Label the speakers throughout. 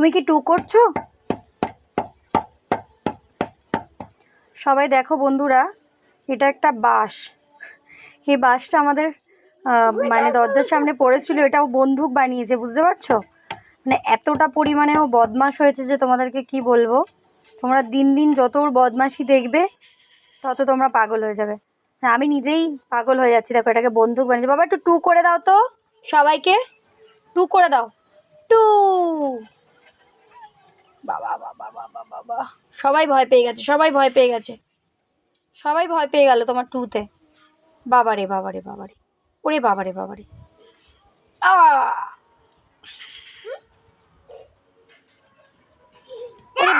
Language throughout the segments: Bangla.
Speaker 1: তুমি কি টু করছ? সবাই দেখো বন্ধুরা, এটা একটা বাস। এই বাসটা আমাদের মানে দরজার সামনে পড়েছিল, এটাও বন্দুক বানিয়েছে, বুঝতে পারছ? মানে এতটা পরিমাণে ও বদমাশ হয়েছে যে তোমাদেরকে কি বলব? তোমরা দিন দিন যত ওর বদমাশি দেখবে, তত তোমরা পাগল হয়ে যাবে। হ্যাঁ আমি নিজেই পাগল হয়ে যাচ্ছি, দেখো, এটাকে বন্দুক বানিয়েছে। বাবা, একটু টু করে দাও তো। সবাইকে টু করে দাও। টু বাবা বাবা বাবা বাবা সবাই ভয় পেয়ে গেছে, সবাই ভয় পেয়ে গেছে। সবাই ভয় পেয়ে গেল তোমার টুতে বাবারে বাবারে বাবারে। ওরে বাবারে বাবারে। আ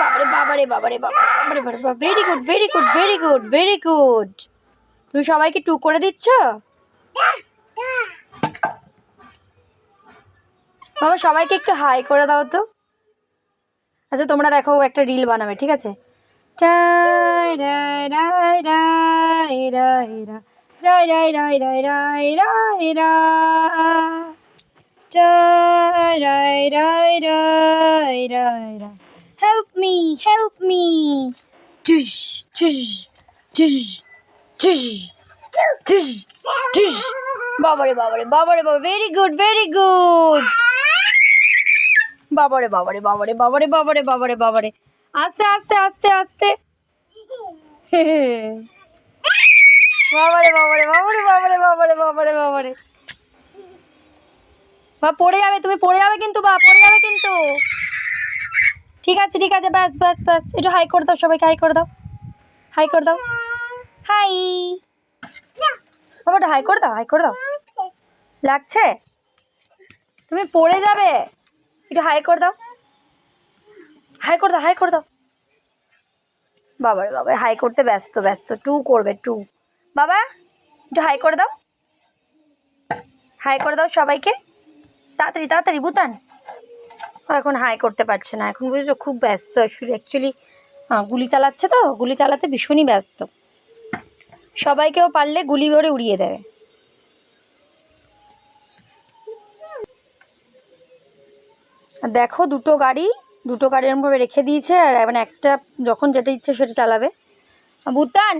Speaker 1: বাবারে বাবারে বাবারে বাবারে very good very good very good very good তুমি সবাইকে টু করে দিচ্ছ? বাবা, সবাইকে একটু হাই করে দাও তো। আচ্ছা তোমরা দেখো একটা রিল বানাবে ঠিক আছে tush, tush, tush, tush. বাবারে বাবারে বাবারে বাবা ভেরি গুড ভেরি গুড বাবারে বাবারে বাবারে বাবারে বাবারে বাবারে বাবারে আস্তে আস্তে আস্তে আস্তে বাবারে বাবারে বাবারে বাবারে বাবারে বাবারে বাবারে বা পড়ে যাবে তুমি পড়ে যাবে কিন্তু বা পড়ে যাবে কিন্তু ঠিক আছে ঠিক আছে ব্যাস ব্যাস ব্যাস একটু হাই করে দাও সবাইকে হাই করে দাও হাই করে দাও হাই বাবাটা হাই করে দাও হাই করে দাও লাগছে তুমি পড়ে যাবে একটু হাই করে দাও। হাই করে দাও হাই করে দাও। বাবারে বাবা হাই করতে ব্যস্ত ব্যস্ত। টু করবে টু বাবা, একটু হাই করে দাও। হাই করে দাও সবাইকে। তাড়াতাড়ি তাড়াতাড়ি বুতান এখন হাই করতে পারছে না। এখন বুঝেছ, খুব ব্যস্ত। শুধু অ্যাকচুয়ালি গুলি চালাচ্ছে তো। গুলি চালাতে ভীষণই ব্যস্ত। সবাইকেও পারলে গুলি করে উড়িয়ে দেবে। দেখো দুটো গাড়ি দুটো গাড়ি এরমভাবে রেখে দিয়েছে, আর মানে একটা যখন যেটা ইচ্ছে সেটা চালাবে। ভুতান,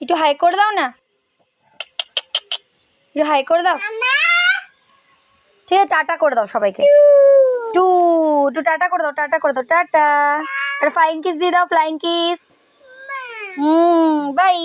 Speaker 1: একটু হাই করে দাও না। একটু হাই করে দাও। ঠিক আছে, টাটা করে দাও সবাইকে। টু টু টাটা করে দাও, টাটা করে দাও, টাটা। আর ফ্লাইং কিস দিয়ে দাও ফ্লাইং কিস হুম বাই